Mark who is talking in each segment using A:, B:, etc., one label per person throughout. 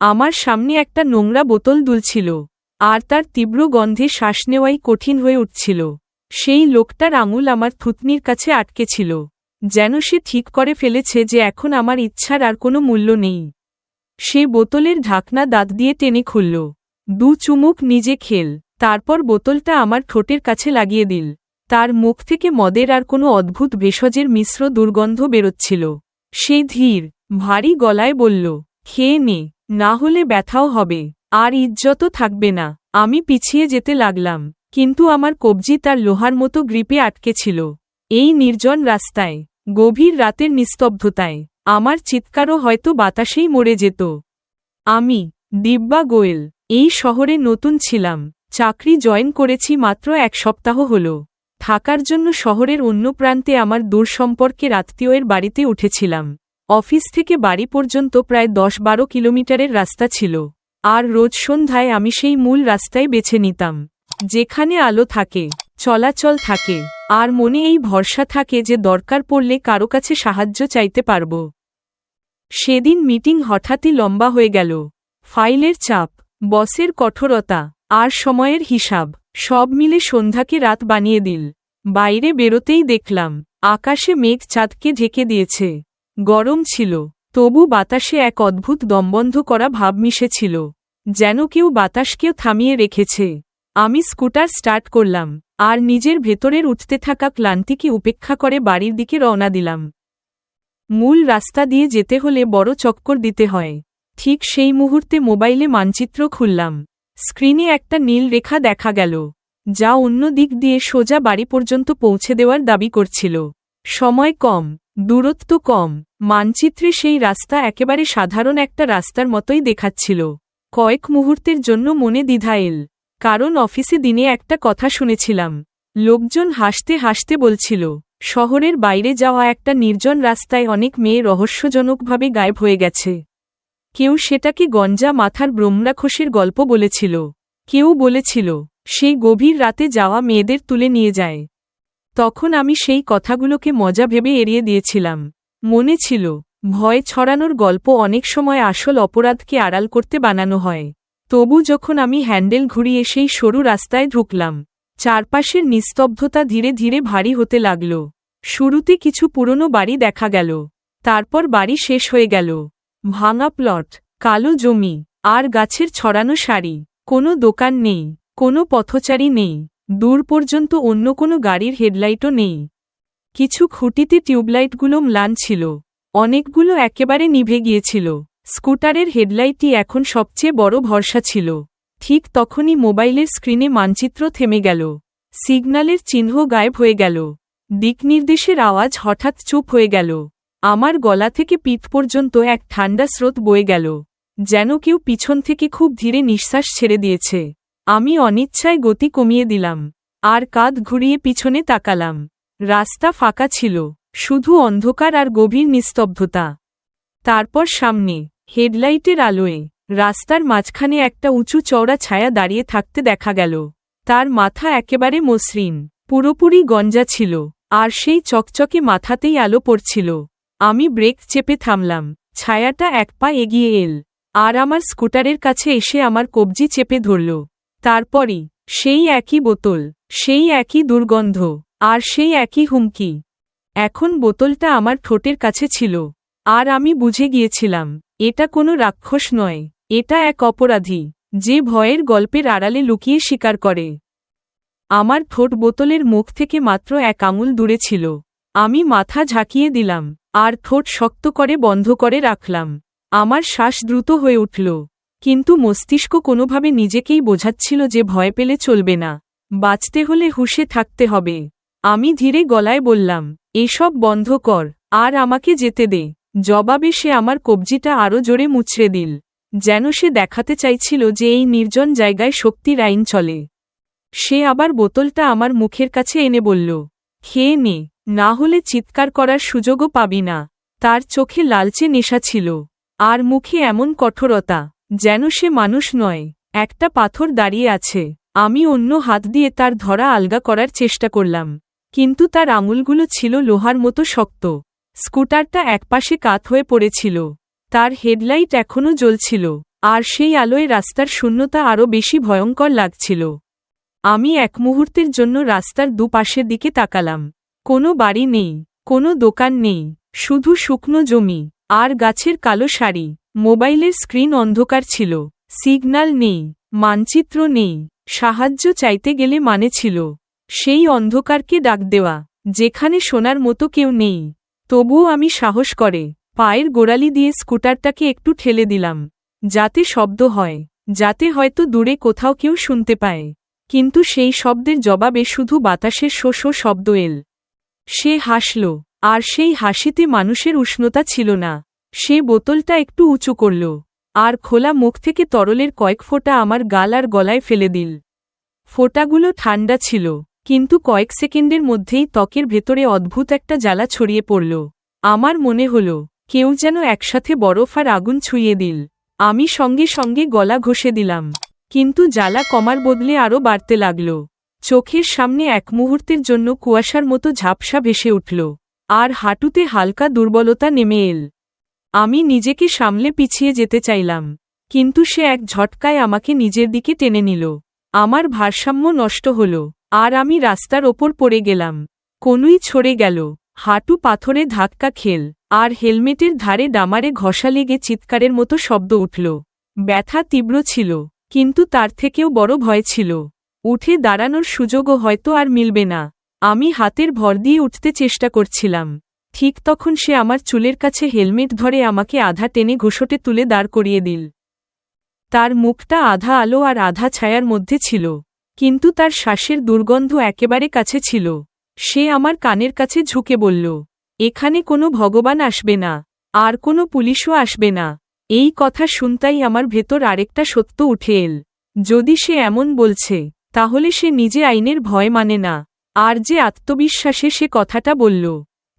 A: আমার সামনে একটা নোংরা বোতল দুলছিল, আর তার তীব্র গন্ধে শ্বাস নেওয়াই কঠিন হয়ে উঠছিল। সেই লোকটার আঙুল আমার থুতনির কাছে আটকে ছিল, যেন সে ঠিক করে ফেলেছে যে এখন আমার ইচ্ছার আর কোনো মূল্য নেই। সে বোতলের ঢাকনা দাঁত দিয়ে টেনে খুলল, দু চুমুক নিজে খেল, তারপর বোতলটা আমার ঠোঁটের কাছে লাগিয়ে দিল। তার মুখ থেকে মদের আর কোনো অদ্ভুত ভেষজের মিশ্র দুর্গন্ধ বেরোচ্ছিল। সে ধীর, ভারী গলায় বলল, খেয়ে নে। না হলে ব্যথাও হবে, আর ইজ্জতও থাকবে না। আমি পিছিয়ে যেতে লাগলাম, কিন্তু আমার কবজি তার লোহার মতো গ্রিপে আটকে ছিল। এই নির্জন রাস্তায়, গভীর রাতের নিস্তব্ধতায়, আমার চিৎকারও হয়তো বাতাসেই মরে যেত। আমি, দিব্যা গোয়েল, এই শহরে নতুন ছিলাম, চাকরি জয়েন করেছি মাত্র এক সপ্তাহ হল। থাকার জন্য শহরের অন্য প্রান্তে আমার দূর সম্পর্কের আত্মীয়ের বাড়িতে উঠেছিলাম। অফিস থেকে বাড়ি পর্যন্ত প্রায় দশ বারো কিলোমিটারের রাস্তা ছিল। আর রোজ সন্ধ্যায় আমি সেই মূল রাস্তায় বেছে নিতাম। যেখানে আলো থাকে, চলাচল থাকে, আর মনে এই ভরসা থাকে যে দরকার পড়লে কারও কাছে সাহায্য চাইতে পারব। সেদিন মিটিং হঠাৎই লম্বা হয়ে গেল। ফাইলের চাপ, বসের কঠোরতা, আর সময়ের হিসাব, সব মিলে সন্ধ্যাকে রাত বানিয়ে দিল। বাইরে বেরোতেই দেখলাম, আকাশে মেঘ চাঁদকে ঢেকে দিয়েছে। গরম ছিল, তবু বাতাসে এক অদ্ভুত দমবন্ধ করা ভাব মিশেছিল, যেন কেউ বাতাসকেও থামিয়ে রেখেছে। আমি স্কুটার স্টার্ট করলাম, আর নিজের ভেতরের উঠতে থাকা ক্লান্তিকে উপেক্ষা করে বাড়ির দিকে রওনা দিলাম। মূল রাস্তা দিয়ে যেতে হলে বড় চক্কর দিতে হয়। ঠিক সেই মুহূর্তে মোবাইলে মানচিত্র খুললাম। স্ক্রিনে একটা নীল রেখা দেখা গেল, যা অন্য দিক দিয়ে সোজা বাড়ি পর্যন্ত পৌঁছে দেওয়ার দাবি করছিল। সময় কম দূরত্ব কম। মানচিত্রে সেই রাস্তা একেবারে সাধারণ একটা রাস্তার মতোই দেখাচ্ছিল। কয়েক মুহূর্তের জন্য মনে দ্বিধা এল। কারণ অফিসে দিনে একটা কথা শুনেছিলাম। লোকজন হাসতে হাসতে বলছিল, শহরের বাইরে যাওয়া একটা নির্জন রাস্তায় অনেক মেয়ে রহস্যজনকভাবে গায়েব হয়ে গেছে। কেউ সেটাকে গঞ্জা মাথার ব্রহ্মরাক্ষসের গল্প বলেছিল। কেউ বলেছিল, সেই গভীর রাতে যাওয়া মেয়েদের তুলে নিয়ে যায়। তখন আমি সেই কথাগুলোকে মজা ভেবে এড়িয়ে দিয়েছিলাম। মনে ছিল, ভয় ছড়ানোর গল্প অনেক সময় আসল অপরাধকে আড়াল করতে বানানো হয়। তবু যখন আমি হ্যান্ডেল ঘুরিয়ে সেই সরু রাস্তায় ঢুকলাম, চারপাশের নিস্তব্ধতা ধীরে ধীরে ভারী হতে লাগল। শুরুতে কিছু পুরনো বাড়ি দেখা গেল, তারপর বাড়ি শেষ হয়ে গেল। ভাঙা প্লট, কালো জমি, আর গাছের ছড়ানো শাড়ি, কোনো দোকান নেই, কোনো পথচারী নেই। দূর পর্যন্ত অন্য কোনো গাড়ির হেডলাইটও নেই। কিছু খুঁটিতে টিউবলাইটগুলো ম্লান ছিল। অনেকগুলো একেবারে নিভে গিয়েছিল। স্কুটারের হেডলাইটটি এখন সবচেয়ে বড় ভরসা ছিল। ঠিক তখনই মোবাইলের স্ক্রিনে মানচিত্র থেমে গেল। সিগন্যালের চিহ্ন গায়েব হয়ে গেল। দিকনির্দেশের আওয়াজ হঠাৎ চুপ হয়ে গেল। আমার গলা থেকে পিঠ পর্যন্ত এক ঠান্ডা স্রোত বয়ে গেল। যেন কেউ পিছন থেকে খুব ধীরে নিঃশ্বাস ছেড়ে দিয়েছে। আমি অনিচ্ছায় গতি কমিয়ে দিলাম, আর কাঁধ ঘুরিয়ে পিছনে তাকালাম। রাস্তা ফাঁকা ছিল, শুধু অন্ধকার আর গভীর নিস্তব্ধতা। তারপর সামনে, হেডলাইটের আলোয়, রাস্তার মাঝখানে একটা উঁচু চওড়া ছায়া দাঁড়িয়ে থাকতে দেখা গেল। তার মাথা একেবারে মসৃণ, পুরোপুরি গঞ্জা ছিল, আর সেই চকচকে মাথাতেই আলো পড়ছিল। আমি ব্রেক চেপে থামলাম, ছায়াটা এক পা এগিয়ে এল, আর আমার স্কুটারের কাছে এসে আমার কবজি চেপে ধরল। তারপরই, সেই একই বোতল, সেই একই দুর্গন্ধ, আর সেই একই হুমকি। এখন বোতলটা আমার ঠোঁটের কাছে ছিল। আর আমি বুঝে গিয়েছিলাম, এটা কোনো রাক্ষস নয়, এটা এক অপরাধী, যে ভয়ের গল্পের আড়ালে লুকিয়ে স্বীকার করে। আমার ঠোঁট বোতলের মুখ থেকে মাত্র এক আঙুল দূরে ছিল। আমি মাথা ঝাঁকিয়ে দিলাম, আর ঠোঁট শক্ত করে বন্ধ করে রাখলাম। আমার শ্বাস দ্রুত হয়ে উঠল। কিন্তু মস্তিষ্ক কোনোভাবে নিজেকেই বোঝাচ্ছিল যে ভয় পেলে চলবে না। বাঁচতে হলে হুশে থাকতে হবে। আমি ধীরে গলায় বললাম, এসব বন্ধ কর, আর আমাকে যেতে দে। জবাবে সে আমার কবজিটা আরও জোরে মুচড়ে দিল, যেন সে দেখাতে চাইছিল যে এই নির্জন জায়গায় শক্তির আইন চলে। সে আবার বোতলটা আমার মুখের কাছে এনে বলল, খেয়ে নে, না হলে চিৎকার করার সুযোগও পাবি না। তার চোখে লালচে নেশা ছিল, আর মুখে এমন কঠোরতা। যেন সে মানুষ নয়, একটা পাথর দাঁড়িয়ে আছে। আমি অন্য হাত দিয়ে তার ধরা আলগা করার চেষ্টা করলাম, কিন্তু তার আঙুলগুলো ছিল লোহার মতো শক্ত। স্কুটারটা একপাশে কাত হয়ে পড়েছিল। তার হেডলাইট এখনও জ্বলছিল, আর সেই আলোয় রাস্তার শূন্যতা আরও বেশি ভয়ঙ্কর লাগছিল। আমি এক মুহূর্তের জন্য রাস্তার দুপাশের দিকে তাকালাম। কোনো বাড়ি নেই, কোনো দোকান নেই, শুধু শুকনো জমি, আর গাছের কালো শাড়ি মোবাইলের স্ক্রিন অন্ধকার ছিল। সিগন্যাল নেই, মানচিত্র নেই, সাহায্য চাইতে গেলে মানে ছিল। সেই অন্ধকারকে ডাক দেওয়া, যেখানে শোনার মতো কেউ নেই। তবুও আমি সাহস করে, পায়ের গোড়ালি দিয়ে স্কুটারটাকে একটু ঠেলে দিলাম, যাতে শব্দ হয়, যাতে হয়তো দূরে কোথাও কেউ শুনতে পায়। কিন্তু সেই শব্দের জবাবে শুধু বাতাসের শো শো শব্দ এল। সে হাসল, আর সেই হাসিতে মানুষের উষ্ণতা ছিল না। সে বোতলটা একটু উঁচু করল, আর খোলা মুখ থেকে তরলের কয়েক ফোঁটা আমার গাল আর গলায় ফেলে দিল। ফোঁটাগুলো ঠান্ডা ছিল, কিন্তু কয়েক সেকেন্ডের মধ্যেই ত্বকের ভেতরে অদ্ভুত একটা জ্বালা ছড়িয়ে পড়ল। আমার মনে হল, কেউ যেন একসাথে বরফ আর আগুন ছুঁয়ে দিল। আমি সঙ্গে সঙ্গে গলা ঘষে দিলাম, কিন্তু জ্বালা কমার বদলে আরও বাড়তে লাগল। চোখের সামনে এক মুহূর্তের জন্য কুয়াশার মতো ঝাপসা ভেসে উঠল, আর হাঁটুতে হালকা দুর্বলতা নেমে এল। আমি নিজেকে সামলে পিছিয়ে যেতে চাইলাম। কিন্তু সে এক ঝটকায় আমাকে নিজের দিকে টেনে নিল। আমার ভারসাম্য নষ্ট হল। আর আমি রাস্তার ওপর পড়ে গেলাম। কোনুই ছড়ে গেল। হাঁটু পাথরে ধাক্কা খেল। আর হেলমেটের ধারে ডামারে ঘষা লেগে চিৎকারের মতো শব্দ উঠল। ব্যথা তীব্র ছিল। কিন্তু তার থেকেও বড় ভয় ছিল। উঠে দাঁড়ানোর সুযোগও হয়তো আর মিলবে না। আমি হাতের ভর দিয়ে উঠতে চেষ্টা করছিলাম। ঠিক তখন সে আমার চুলের কাছে হেলমেট ধরে আমাকে আধা টেনে ঘোষটে তুলে দাঁড় করিয়ে দিল। তার মুখটা আধা আলো আর আধা ছায়ার মধ্যে ছিল, কিন্তু তার শ্বাসের দুর্গন্ধ একেবারে কাছে ছিল। সে আমার কানের কাছে ঝুঁকে বলল, এখানে কোনো ভগবান আসবে না, আর কোনো পুলিশও আসবে না। এই কথা শুনতাই আমার ভেতর আরেকটা সত্য উঠে এল। যদি সে এমন বলছে, তাহলে সে নিজে আইনের ভয় মানে না। আর যে আত্মবিশ্বাসে সে কথাটা বলল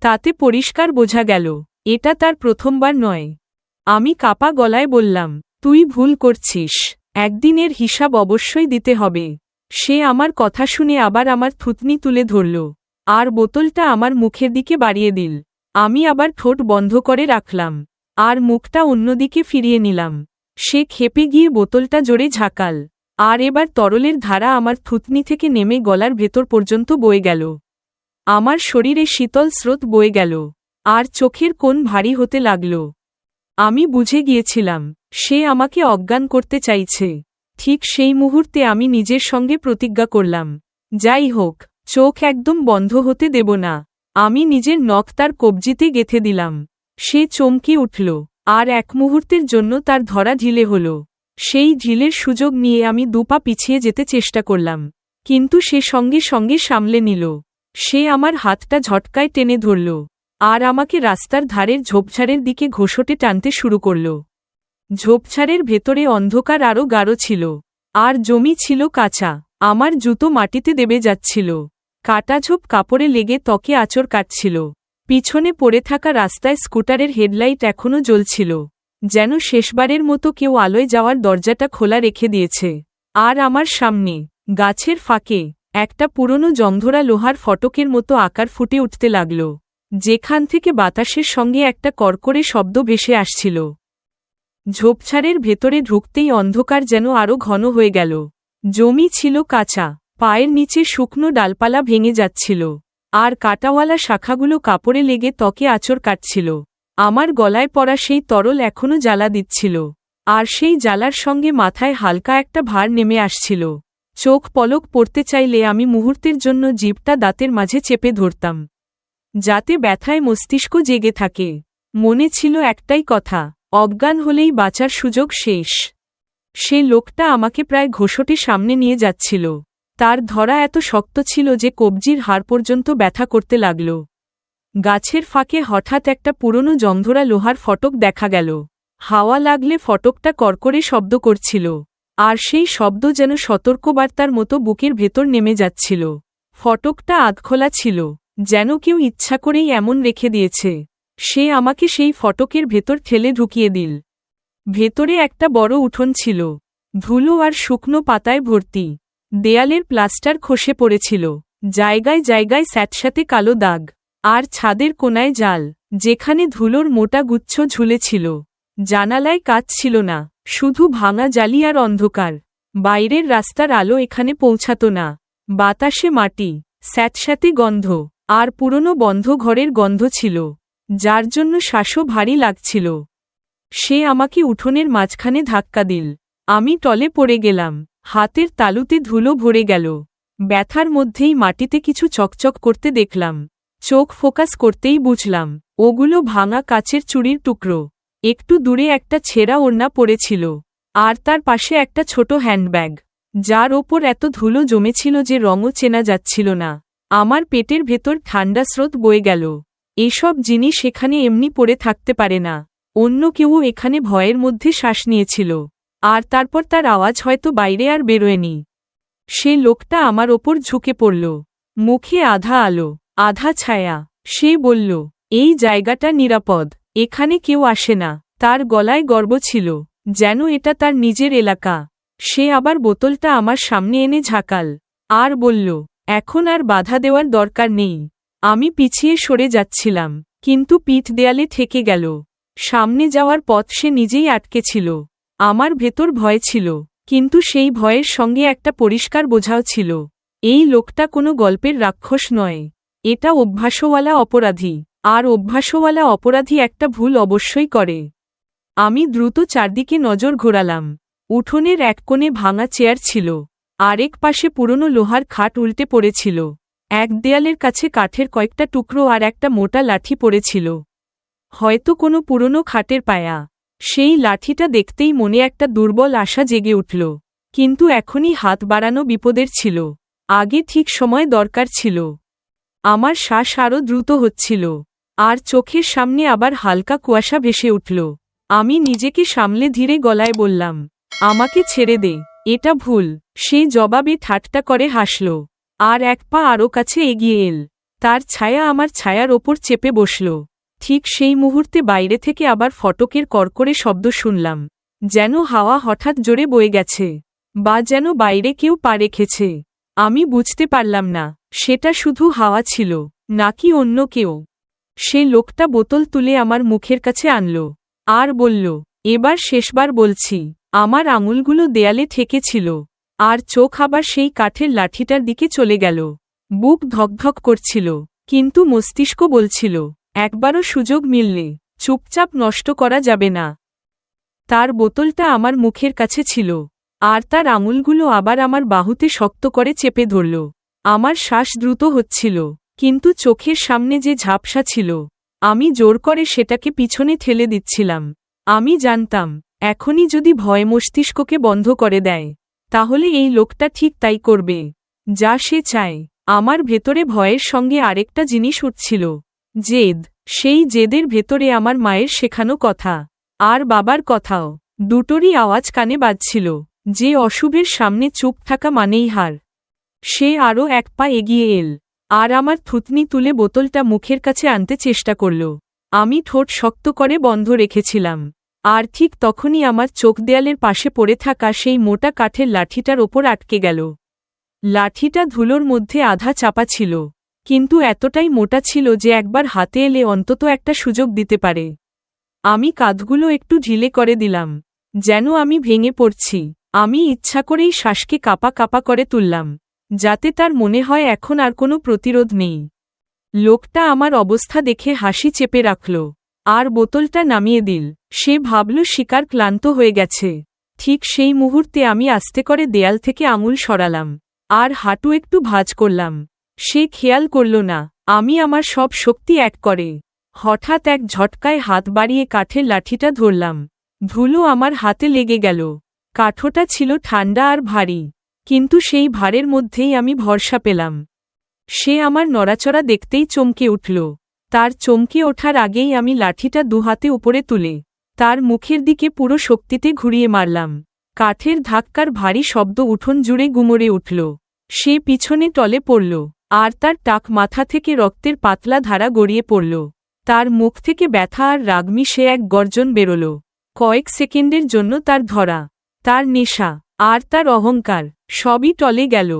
A: তাতে পরিষ্কার বোঝা গেল, এটা তার প্রথমবার নয়। আমি কাপা গলায় বললাম, তুই ভুল করছিস, একদিনের হিসাব অবশ্যই দিতে হবে। সে আমার কথা শুনে আবার আমার থুতনি তুলে ধরল, আর বোতলটা আমার মুখের দিকে বাড়িয়ে দিল। আমি আবার ঠোঁট বন্ধ করে রাখলাম, আর মুখটা অন্যদিকে ফিরিয়ে নিলাম। সে খেপে গিয়ে বোতলটা জোরে ঝাঁকাল, আর এবার তরলের ধারা আমার থুতনি থেকে নেমে গলার ভেতর পর্যন্ত বয়ে গেল। আমার শরীরে শীতল স্রোত বয়ে গেল, আর চোখের কোন ভারী হতে লাগল। আমি বুঝে গিয়েছিলাম, সে আমাকে অজ্ঞান করতে চাইছে। ঠিক সেই মুহূর্তে আমি নিজের সঙ্গে প্রতিজ্ঞা করলাম, যাই হোক, চোখ একদম বন্ধ হতে দেব না। আমি নিজের নখ তার কবজিতে গেথে দিলাম। সে চমকে উঠল, আর এক মুহূর্তের জন্য তার ধরা ঢিলে হল। সেই ঢিলের সুযোগ নিয়ে আমি দুপা পিছিয়ে যেতে চেষ্টা করলাম, কিন্তু সে সঙ্গে সঙ্গে সামলে নিল। সে আমার হাতটা ঝটকায় টেনে ধরল, আর আমাকে রাস্তার ধারের ঝোপঝাড়ের দিকে ঘোষটে টানতে শুরু করল। ঝোপঝাড়ের ভেতরে অন্ধকার আরও গাঢ় ছিল, আর জমি ছিল কাঁচা, আমার জুতো মাটিতে দেবে যাচ্ছিল। কাটাঝোপ কাপড়ে লেগে ত্বকে আচর কাটছিল, পিছনে পড়ে থাকা রাস্তায় স্কুটারের হেডলাইট এখনও জ্বলছিল, যেন শেষবারের মতো কেউ আলোয় যাওয়ার দরজাটা খোলা রেখে দিয়েছে। আর আমার সামনে, গাছের ফাঁকে একটা পুরনো জংধরা লোহার ফটকের মতো আকার ফুটে উঠতে লাগল। যেখান থেকে বাতাসের সঙ্গে একটা কর্করে শব্দ ভেসে আসছিল। ঝোপঝাড়ের ভেতরে ঢুকতেই অন্ধকার যেন আরও ঘন হয়ে গেল। জমি ছিল কাঁচা, পায়ের নিচে শুকনো ডালপালা ভেঙে যাচ্ছিল। আর কাটাওয়ালা শাখাগুলো কাপড়ে লেগে ত্বকে আচর কাটছিল। আমার গলায় পড়া সেই তরল এখনও জ্বালা দিচ্ছিল। আর সেই জ্বালার সঙ্গে মাথায় হালকা একটা ভার নেমে আসছিল। চোখ পলক পড়তে চাইলে আমি মুহূর্তের জন্য জিভটা দাঁতের মাঝে চেপে ধরতাম। যাতে ব্যথায় মস্তিষ্ক জেগে থাকে। মনে ছিল একটাই কথা, অজ্ঞান হলেই বাঁচার সুযোগ শেষ। সে লোকটা আমাকে প্রায় ঘোষটে সামনে নিয়ে যাচ্ছিল। তার ধরা এত শক্ত ছিল যে কবজির হাড় পর্যন্ত ব্যথা করতে লাগল। গাছের ফাঁকে হঠাৎ একটা পুরনো জংধরা লোহার ফটক দেখা গেল। হাওয়া লাগলে ফটকটা কর্করে শব্দ করছিল। আর সেই শব্দ যেন সতর্কবার্তার মতো বুকের ভেতর নেমে যাচ্ছিল। ফটকটা আধখোলা ছিল, যেন কেউ ইচ্ছা করেই এমন রেখে দিয়েছে। সে আমাকে সেই ফটকের ভেতর ঠেলে ঢুকিয়ে দিল। ভেতরে একটা বড় উঠোন ছিল, ধুলো আর শুকনো পাতায় ভর্তি। দেয়ালের প্লাস্টার খসে পড়েছিল, জায়গায় জায়গায় স্যাঁতস্যাঁতে কালো দাগ, আর ছাদের কোনায় জাল, যেখানে ধুলোর মোটা গুচ্ছ ঝুলেছিল। জানালায় কাজ ছিল না। শুধু ভাঙা জালি আর অন্ধকার। বাইরের রাস্তার আলো এখানে পৌঁছাত না। বাতাসে মাটি, স্যাঁতস্যাঁতে গন্ধ, আর পুরনো বন্ধ ঘরের গন্ধ ছিল, যার জন্য শ্বাসও ভারী লাগছিল। সে আমাকে উঠোনের মাঝখানে ধাক্কা দিল। আমি টলে পড়ে গেলাম। হাতের তালুতে ধুলো ভরে গেল। ব্যথার মধ্যেই মাটিতে কিছু চকচক করতে দেখলাম। চোখ ফোকাস করতেই বুঝলাম, ওগুলো ভাঙা কাচের চুড়ির টুকরো। একটু দূরে একটা ছেঁড়া ওড়না পড়েছিল, আর তার পাশে একটা ছোট হ্যান্ডব্যাগ, যার ওপর এত ধুলো জমেছিল যে রঙও চেনা যাচ্ছিল না। আমার পেটের ভেতর ঠান্ডা স্রোত বয়ে গেল। এসব জিনিস এখানে এমনি পড়ে থাকতে পারে না। অন্য কেউ এখানে ভয়ের মধ্যে শ্বাস নিয়েছিল, আর তারপর তার আওয়াজ হয়তো বাইরে আর বেরোয়নি। সে লোকটা আমার ওপর ঝুঁকে পড়ল। মুখে আধা আলো, আধা ছায়া। সে বলল, এই জায়গাটা নিরাপদ। এখানে কেউ আসে না। তার গলায় গর্ব ছিল, যেন এটা তার নিজের এলাকা। সে আবার বোতলটা আমার সামনে এনে ঝাঁকাল। আর বলল, এখন আর বাধা দেওয়ার দরকার নেই। আমি পিছিয়ে সরে যাচ্ছিলাম, কিন্তু পিঠ দেয়ালে ঠেকে গেল। সামনে যাওয়ার পথ সে নিজেই আটকেছিল আমার ভেতর ভয় ছিল, কিন্তু সেই ভয়ের সঙ্গে একটা পরিষ্কার বোঝাও ছিল। এই লোকটা কোনো গল্পের রাক্ষস নয়। এটা অভ্যাসওয়ালা অপরাধী। আর অভ্যাসওয়ালা অপরাধী একটা ভুল অবশ্যই করে। আমি দ্রুত চারদিকে নজর ঘোরালাম। উঠোনের এক কোণে ভাঙা চেয়ার ছিল। আরেক পাশে পুরনো লোহার খাট উল্টে পড়েছিল। এক দেয়ালের কাছে কাঠের কয়েকটা টুকরো আর একটা মোটা লাঠি পড়েছিল। হয়তো কোনো পুরনো খাটের পায়া। সেই লাঠিটা দেখতেই মনে একটা দুর্বল আশা জেগে উঠল। কিন্তু এখনই হাত বাড়ানো বিপদের ছিল। আগে ঠিক সময় দরকার ছিল। আমার শ্বাস আরও দ্রুত হচ্ছিল। আর চোখের সামনে আবার হালকা কুয়াশা ভেসে উঠল। আমি নিজেকে সামলে ধীরে গলায় বললাম, আমাকে ছেড়ে দে, এটা ভুল। সে জবাবে ঠাট্টা করে হাসল। আর এক পা আরও কাছে এগিয়ে এল। তার ছায়া আমার ছায়ার ওপর চেপে বসল। ঠিক সেই মুহূর্তে বাইরে থেকে আবার ফটকের কর্করে শব্দ শুনলাম, যেন হাওয়া হঠাৎ জোরে বয়ে গেছে, বা যেন বাইরে কেউ পা রেখেছে। আমি বুঝতে পারলাম না, সেটা শুধু হাওয়া ছিল, নাকি অন্য কেউ। সে লোকটা বোতল তুলে আমার মুখের কাছে আনল। আর বলল, এবার শেষবার বলছি, আমার আঙুলগুলো দেয়ালে ঠেকেছিল। আর চোখ আবার সেই কাঠের লাঠিটার দিকে চলে গেল। বুক ধকধক করছিল, কিন্তু মস্তিষ্ক বলছিল, একবারও সুযোগ মিললে, চুপচাপ নষ্ট করা যাবে না। তার বোতলটা আমার মুখের কাছে ছিল। আর তার আঙুলগুলো আবার আমার বাহুতে শক্ত করে চেপে ধরল। আমার শ্বাস দ্রুত হচ্ছিল। কিন্তু চোখের সামনে যে ঝাপসা ছিল, আমি জোর করে সেটাকে পিছনে ঠেলে দিচ্ছিলাম। আমি জানতাম, এখনই যদি ভয় মস্তিষ্ককে বন্ধ করে দেয়, তাহলে এই লোকটা ঠিক তাই করবে। যা সে চায়। আমার ভেতরে ভয়ের সঙ্গে আরেকটা জিনিস উঠছিল। জেদ। সেই জেদের ভেতরে আমার মায়ের শেখানো কথা। আর বাবার কথাও। দুটোরই আওয়াজ কানে বাজছিল। যে অশুভের সামনে চুপ থাকা মানেই হার। সে আরও এক পা এগিয়ে এল। আর আমার থুতনি তুলে বোতলটা মুখের কাছে আনতে চেষ্টা করল। আমি ঠোঁট শক্ত করে বন্ধ রেখেছিলাম। আর ঠিক তখনই আমার চোখ দেয়ালের পাশে পড়ে থাকা সেই মোটা কাঠের লাঠিটার ওপর আটকে গেল। লাঠিটা ধুলোর মধ্যে আধা চাপা ছিল। কিন্তু এতটাই মোটা ছিল যে একবার হাতে এলে অন্তত একটা সুযোগ দিতে পারে। আমি কাঁধগুলো একটু ঢিলে করে দিলাম। যেন আমি ভেঙে পড়ছি। আমি ইচ্ছা করেই শ্বাসকে কাপা কাপা করে তুললাম। যাতে তার মনে হয় এখন আর কোনো প্রতিরোধ নেই। লোকটা আমার অবস্থা দেখে হাসি চেপে রাখল। আর বোতলটা নামিয়ে দিল। সে ভাবল শিকার ক্লান্ত হয়ে গেছে। ঠিক সেই মুহূর্তে আমি আস্তে করে দেয়াল থেকে আঙুল সরালাম। আর হাঁটু একটু ভাজ করলাম। সে খেয়াল করল না, আমি আমার সব শক্তি এক করে। হঠাৎ এক ঝটকায় হাত বাড়িয়ে কাঠের লাঠিটা ধরলাম। ধুলো আমার হাতে লেগে গেল। কাঠোটা ছিল ঠান্ডা আর ভারী। কিন্তু সেই ভারের মধ্যেই আমি ভরসা পেলাম। সে আমার নড়াচড়া দেখতেই চমকে উঠল। তার চমকে ওঠার আগেই আমি লাঠিটা দুহাতে উপরে তুলে, তার মুখের দিকে পুরো শক্তিতে ঘুরিয়ে মারলাম। কাঠের ধাক্কার ভারী শব্দ উঠোন জুড়ে গুমরে উঠল। সে পিছনে টলে পড়ল, আর তার টাক মাথা থেকে রক্তের পাতলা ধারা গড়িয়ে পড়ল। তার মুখ থেকে ব্যথা আর রাগমি সে এক গর্জন বেরোল। কয়েক সেকেন্ডের জন্য তার ধরা, তার নেশা আর তার অহংকার, সবই টলে গেল।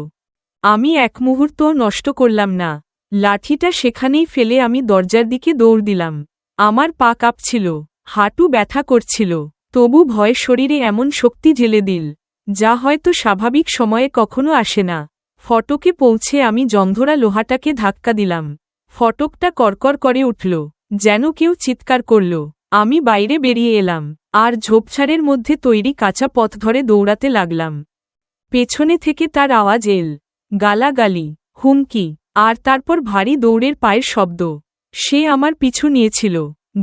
A: আমি এক মুহূর্ত নষ্ট করলাম না। লাঠিটা সেখানেই ফেলে আমি দরজার দিকে দৌড় দিলাম। আমার পা কাঁপছিল, হাঁটু ব্যথা করছিল, তবু ভয় শরীরে এমন শক্তি ঢেলে দিল, যা হয়তো স্বাভাবিক সময়ে কখনো আসে না। ফটকে পৌঁছে আমি জন্ধরা লোহাটাকে ধাক্কা দিলাম। ফটকটা করকর করে উঠল, যেন কেউ চিৎকার করল। আমি বাইরে বেরিয়ে এলাম, আর ঝোপঝাড়ের মধ্যে তৈরি কাঁচা পথ ধরে দৌড়াতে লাগলাম। পেছনে থেকে তার আওয়াজ এল, গালাগালি, হুমকি, আর তারপর ভারী দৌড়ের পায়ের শব্দ। সে আমার পিছু নিয়েছিল,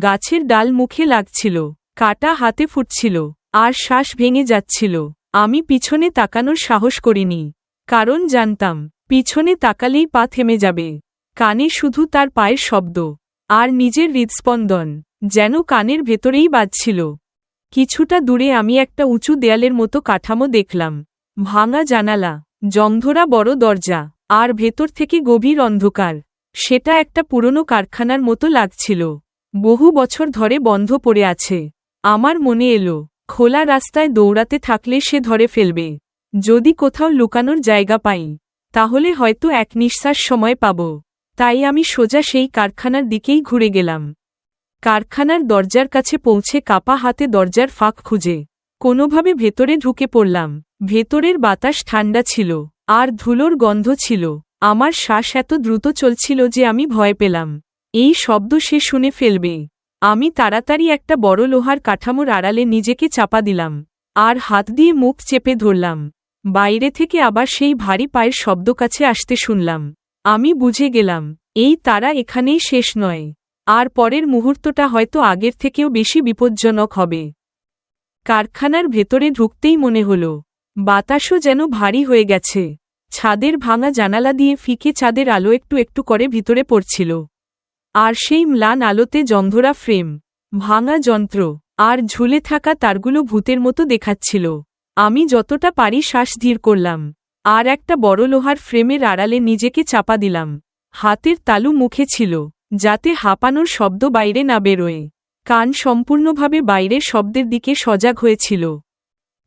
A: গাছের ডাল মুখে লাগছিল, কাটা হাতে ফুটছিল, আর শ্বাস ভেঙে যাচ্ছিল। আমি পিছনে তাকানোর সাহস করিনি, কারণ জানতাম, পিছনে তাকালেই পা থেমে যাবে। কানে শুধু তার পায়ের শব্দ। আর নিজের হৃদস্পন্দন, যেন কানের ভেতরেই বাজছিল। কিছুটা দূরে আমি একটা উঁচু দেয়ালের মতো কাঠামো দেখলাম। ভাঙা জানালা জংধরা বড় দরজা, আর ভেতর থেকে গভীর অন্ধকার। সেটা একটা পুরনো কারখানার মতো লাগছিল। বহু বছর ধরে বন্ধ পড়ে আছে। আমার মনে এলো, খোলা রাস্তায় দৌড়াতে থাকলে সে ধরে ফেলবে। যদি কোথাও লুকানোর জায়গা পাই, তাহলে হয়তো এক নিঃশ্বাস সময় পাব। তাই আমি সোজা সেই কারখানার দিকেই ঘুরে গেলাম। কারখানার দরজার কাছে পৌঁছে কাপা হাতে দরজার ফাঁক খুঁজে। কোনোভাবে ভেতরে ঢুকে পড়লাম। ভেতরের বাতাস ঠান্ডা ছিল, আর ধুলোর গন্ধ ছিল। আমার শ্বাস এত দ্রুত চলছিল যে আমি ভয় পেলাম। এই শব্দ সে শুনে ফেলবে। আমি তাড়াতাড়ি একটা বড় লোহার কাঠামোর আড়ালে নিজেকে চাপা দিলাম, আর হাত দিয়ে মুখ চেপে ধরলাম। বাইরে থেকে আবার সেই ভারী পায়ের শব্দ কাছে আসতে শুনলাম। আমি বুঝে গেলাম, এই তারা এখানেই শেষ নয়। আর পরের মুহূর্তটা হয়তো আগের থেকেও বেশি বিপজ্জনক হবে। কারখানার ভেতরে ঢুকতেই মনে হল, বাতাসও যেন ভারী হয়ে গেছে। ছাদের ভাঙা জানালা দিয়ে ফিকে ছাদের আলো একটু একটু করে ভিতরে পড়ছিল। আর সেই ম্লান আলোতে জন্ধরা ফ্রেম, ভাঙা যন্ত্র, আর ঝুলে থাকা তারগুলো ভূতের মতো দেখাচ্ছিল। আমি যতটা পারি শ্বাস ধীর করলাম। আর একটা বড় লোহার ফ্রেমের আড়ালে নিজেকে চাপা দিলাম। হাতের তালু মুখে ছিল, যাতে হাঁপানোর শব্দ বাইরে না বেরোয়। কান সম্পূর্ণভাবে বাইরের শব্দের দিকে সজাগ হয়েছিল।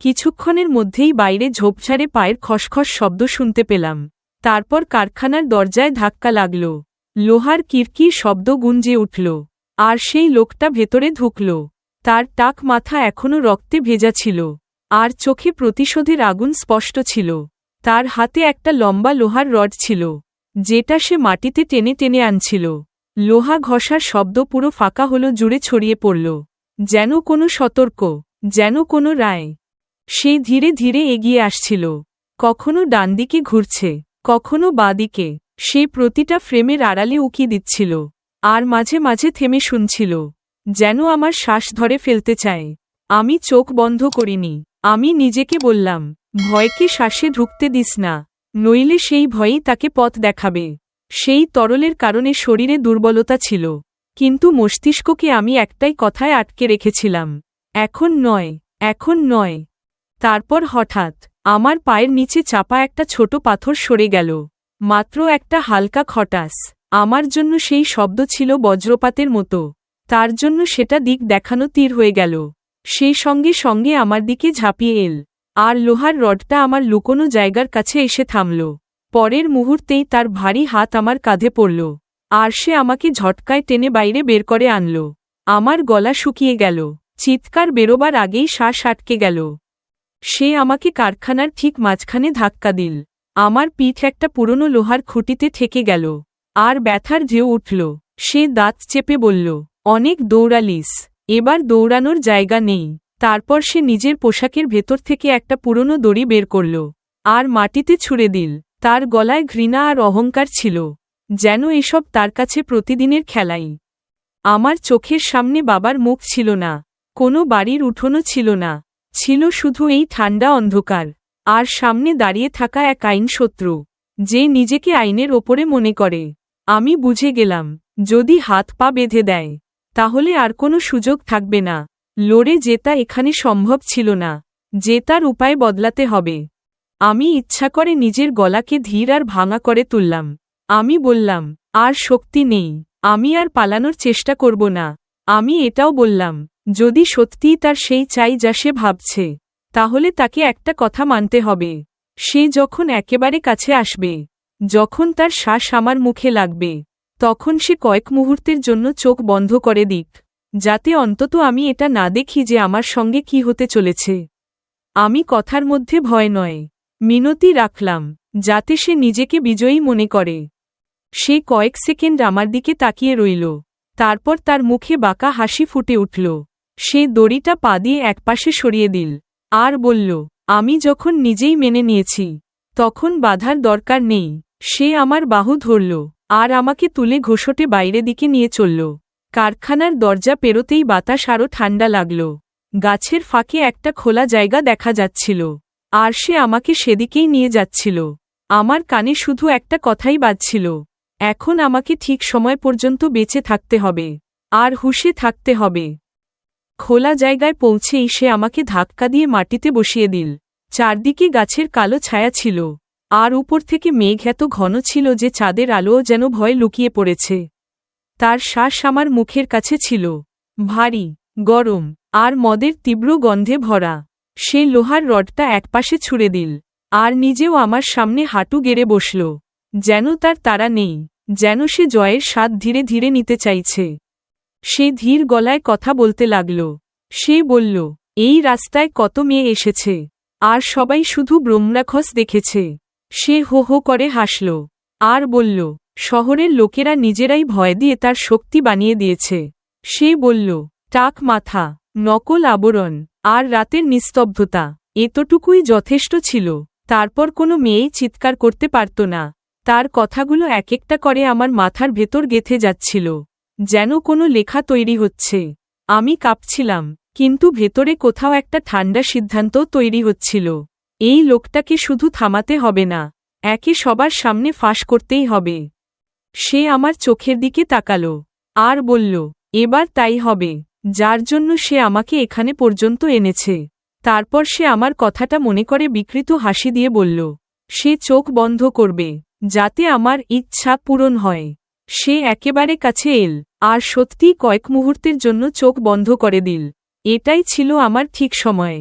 A: কিছুক্ষণের মধ্যেই বাইরে ঝোপঝাড়ে পায়ের খসখস শব্দ শুনতে পেলাম। তারপর কারখানার দরজায় ধাক্কা লাগল। লোহার কিরকির শব্দ গুঞ্জে উঠল, আর সেই লোকটা ভেতরে ঢুকল। তার টাক মাথা এখনও রক্তে ভেজা ছিল, আর চোখে প্রতিশোধের আগুন স্পষ্ট ছিল। তার হাতে একটা লম্বা লোহার রড ছিল, যেটা সে মাটিতে টেনে টেনে আনছিল। লোহা ঘষার শব্দ পুরো ফাঁকা হল, জুড়ে ছড়িয়ে পড়ল। যেন কোনো সতর্ক, যেন কোনো রায়। সে ধীরে ধীরে এগিয়ে আসছিল। কখনো ডান দিকে ঘুরছে, কখনো বাদিকে। সে প্রতিটা ফ্রেমের আড়ালে উকি দিচ্ছিল, আর মাঝে মাঝে থেমে শুনছিল, যেন আমার শ্বাস ধরে ফেলতে চায়। আমি চোখ বন্ধ করিনি, আমি নিজেকে বললাম ভয়কে শ্বাসে ঢুকতে দিস না, নইলে সেই ভয়েই তাকে পথ দেখাবে। সেই তরলের কারণে শরীরে দুর্বলতা ছিল, কিন্তু মস্তিষ্ককে আমি একটাই কথায় আটকে রেখেছিলাম, এখন নয় এখন নয়। তারপর হঠাৎ আমার পায়ের নিচে চাপা একটা ছোট পাথর সরে গেল, মাত্র একটা হালকা খটাস, আমার জন্য সেই শব্দ ছিল বজ্রপাতের মতো, তার জন্য সেটা দিক দেখানো তীর হয়ে গেল। সেই সঙ্গে সঙ্গে আমার দিকে ঝাঁপিয়ে এল। আর লোহার রডটা আমার লুকোনো জায়গার কাছে এসে থামল। পরের মুহূর্তেই তার ভারী হাত আমার কাঁধে পড়ল। আর সে আমাকে ঝটকায় টেনে বাইরে বের করে আনল। আমার গলা শুকিয়ে গেল। চিৎকার বেরোবার আগেই শ্বাস আটকে গেল। সে আমাকে কারখানার ঠিক মাঝখানে ধাক্কা দিল। আমার পিঠ একটা পুরনো লোহার খুঁটিতে ঠেকে গেল। আর ব্যথার ঢেউ উঠল। সে দাঁত চেপে বলল, অনেক দৌড়ালিস। এবার দৌড়ানোর জায়গা নেই। তারপর সে নিজের পোশাকের ভেতর থেকে একটা পুরনো দড়ি বের করল। আর মাটিতে ছুড়ে দিল। তার গলায় ঘৃণা আর অহংকার ছিল। যেন এসব তার কাছে প্রতিদিনের খেলাই। আমার চোখের সামনে বাবার মুখ ছিল না। কোনো বাড়ির উঠোনও ছিল না। ছিল শুধু এই ঠান্ডা অন্ধকার। আর সামনে দাঁড়িয়ে থাকা এক আইন শত্রু। যে নিজেকে আইনের ওপরে মনে করে। আমি বুঝে গেলাম, যদি হাত পা বেঁধে দেয়, তাহলে আর কোনো সুযোগ থাকবে না। লড়ে জেতা এখানে সম্ভব ছিল না। জেতার উপায় বদলাতে হবে। আমি ইচ্ছা করে নিজের গলাকে ধীর আর ভাঙা করে তুললাম। আমি বললাম, আর শক্তি নেই। আমি আর পালানোর চেষ্টা করব না। আমি এটাও বললাম, যদি সত্যিই তার সেই চাই যা সে ভাবছে, তাহলে তাকে একটা কথা মানতে হবে। সে যখন একেবারে কাছে আসবে, যখন তার শ্বাস আমার মুখে লাগবে, তখন সে কয়েক মুহূর্তের জন্য চোখ বন্ধ করে দিক। যাতে অন্তত আমি এটা না দেখি যে আমার সঙ্গে কি হতে চলেছে। আমি কথার মধ্যে ভয় নয়। মিনতি রাখলাম, যাতে সে নিজেকে বিজয়ী মনে করে। সে কয়েক সেকেন্ড আমার দিকে তাকিয়ে রইল। তারপর তার মুখে বাঁকা হাসি ফুটে উঠল। সে দড়িটা পা দিয়ে একপাশে সরিয়ে দিল আর বলল, আমি যখন নিজেই মেনে নিয়েছি, তখন বাধার দরকার নেই। সে আমার বাহু ধরল আর আমাকে তুলে ঘোষটে বাইরে দিকে নিয়ে চলল। কারখানার দরজা পেরোতেই বাতাস আরও ঠান্ডা লাগল। গাছের ফাঁকে একটা খোলা জায়গা দেখা যাচ্ছিল। আর সে আমাকে সেদিকেই নিয়ে যাচ্ছিল। আমার কানে শুধু একটা কথাই বাজছিল। এখন আমাকে ঠিক সময় পর্যন্ত বেঁচে থাকতে হবে। আর হুশে থাকতে হবে। খোলা জায়গায় পৌঁছেই সে আমাকে ধাক্কা দিয়ে মাটিতে বসিয়ে দিল। চারদিকে গাছের কালো ছায়া ছিল। আর উপর থেকে মেঘ এত ঘন ছিল যে চাঁদের আলোও যেন ভয় লুকিয়ে পড়েছে। তার শ্বাস আমার মুখের কাছে ছিল। ভারী, গরম, আর মদের তীব্র গন্ধে ভরা। সে লোহার রডটা একপাশে ছুড়ে দিল, আর নিজেও আমার সামনে হাঁটু গেড়ে বসল। যেন তার তারা নেই, যেন সে জয়ের স্বাদ ধীরে ধীরে নিতে চাইছে। সে ধীর গলায় কথা বলতে লাগল। সে বলল, এই রাস্তায় কত মেয়ে এসেছে, আর সবাই শুধু ব্রহ্মরাক্ষস দেখেছে। সে হো হো করে হাসল, আর বলল শহরের লোকেরা নিজেরাই ভয় দিয়ে তার শক্তি বানিয়ে দিয়েছে। সে বলল, টাক মাথা, নকল আবরণ, আর রাতের নিস্তব্ধতা, এতটুকুই যথেষ্ট ছিল। তারপর কোনো মেয়েই চিৎকার করতে পারত না। তার কথাগুলো এক একটা করে আমার মাথার ভেতর গেথে যাচ্ছিল। যেন কোনো লেখা তৈরি হচ্ছে। আমি কাঁপছিলাম, কিন্তু ভেতরে কোথাও একটা ঠান্ডা সিদ্ধান্তও তৈরি হচ্ছিল। এই লোকটাকে শুধু থামাতে হবে না, একে সবার সামনে ফাঁস করতেই হবে। সে আমার চোখের দিকে তাকাল আর বলল, এবার তাই হবে, যার জন্য সে আমাকে এখানে পর্যন্ত এনেছে। তারপর সে আমার কথাটা মনে করে বিকৃত হাসি দিয়ে বলল, সে চোখ বন্ধ করবে, যাতে আমার ইচ্ছা পূরণ হয়। সে একেবারে কাছে এল আর সত্যিই কয়েক মুহূর্তের জন্য চোখ বন্ধ করে দিল। এটাই ছিল আমার ঠিক সময়।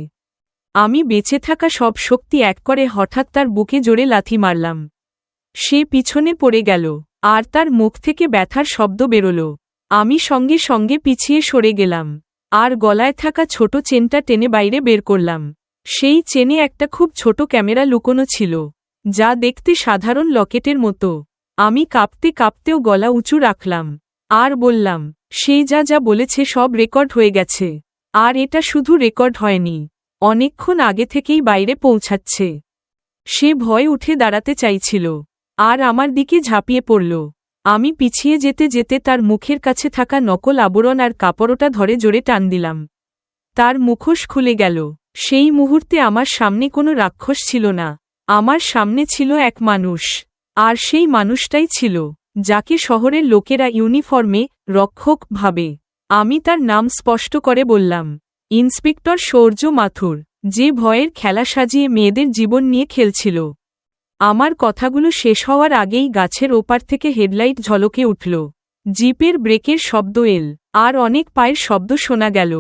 A: আমি বেঁচে থাকা সব শক্তি এক করে হঠাৎ তার বুকে জোরে লাথি মারলাম। সে পিছনে পড়ে গেল। আর তার মুখ থেকে ব্যথার শব্দ বেরোল। আমি সঙ্গে সঙ্গে পিছিয়ে সরে গেলাম। আর গলায় থাকা ছোট চেনটা টেনে বাইরে বের করলাম। সেই চেনে একটা খুব ছোট ক্যামেরা লুকোনো ছিল, যা দেখতে সাধারণ লকেটের মতো। আমি কাঁপতে কাঁপতেও গলা উঁচু রাখলাম। আর বললাম, সে যা যা বলেছে সব রেকর্ড হয়ে গেছে। আর এটা শুধু রেকর্ড হয়নি, অনেকক্ষণ আগে থেকেই বাইরে পৌঁছাচ্ছে। সে ভয় উঠে দাঁড়াতে চাইছিল। আর আমার দিকে ঝাঁপিয়ে পড়ল। আমি পিছিয়ে যেতে যেতে তার মুখের কাছে থাকা নকল আবরণ আর কাপড়টা ধরে জোরে টান দিলাম। তার মুখোশ খুলে গেল। সেই মুহূর্তে আমার সামনে কোনো রাক্ষস ছিল না। আমার সামনে ছিল এক মানুষ। আর সেই মানুষটাই ছিল, যাকে শহরের লোকেরা ইউনিফর্মে রক্ষক ভাবে। আমি তার নাম স্পষ্ট করে বললাম, ইন্সপেক্টর সৌর্য মাথুর, যে ভয়ের খেলা সাজিয়ে মেয়েদের জীবন নিয়ে খেলছিল। আমার কথাগুলো শেষ হওয়ার আগেই গাছের ওপার থেকে হেডলাইট ঝলকে উঠল। জিপের ব্রেকের শব্দ এল, আর অনেক পায়ের শব্দ শোনা গেল।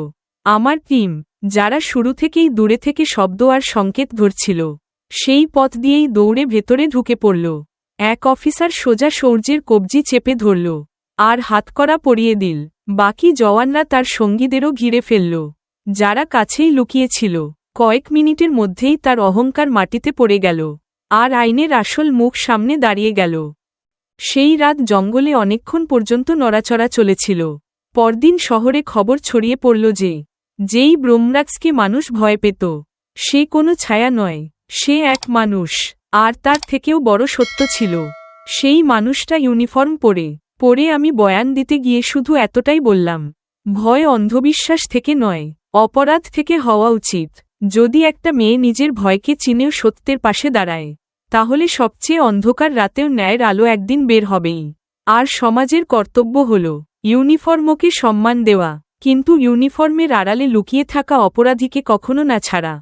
A: আমার টিম, যারা শুরু থেকেই দূরে থেকে শব্দ আর সংকেত ধরছিল সেই পথ দিয়েই দৌড়ে ভেতরে ঢুকে পড়ল। এক অফিসার সোজা সৌর্যের কবজি চেপে ধরল, আর হাতকড়া পরিয়ে দিল। বাকি জওয়ানরা তার সঙ্গীদেরও ঘিরে ফেলল, যারা কাছেই লুকিয়েছিল। কয়েক মিনিটের মধ্যেই তার অহংকার মাটিতে পড়ে গেল। আর আইনের আসল মুখ সামনে দাঁড়িয়ে গেল। সেই রাত জঙ্গলে অনেকক্ষণ পর্যন্ত নড়াচড়া চলেছিল। পরদিন শহরে খবর ছড়িয়ে পড়ল যে, যেই ব্রহ্মরাক্সকে মানুষ ভয় পেত, সে কোনো ছায়া নয়, সে এক মানুষ, আর তার থেকেও বড় সত্য ছিল। সেই মানুষটা ইউনিফর্ম পরে পরে আমি বয়ান দিতে গিয়ে শুধু এতটাই বললাম, ভয় অন্ধবিশ্বাস থেকে নয়, অপরাধ থেকে হওয়া উচিত। যদি একটা মেয়ে নিজের ভয়কে চিনেও সত্যের পাশে দাঁড়ায়, তাহলে সবচেয়ে অন্ধকার রাতেও ন্যায়ের আলো একদিন বের হবেই। আর সমাজের কর্তব্য হল ইউনিফর্মকে সম্মান দেওয়া, কিন্তু ইউনিফর্মের আড়ালে লুকিয়ে থাকা অপরাধীকে কখনো না ছাড়া।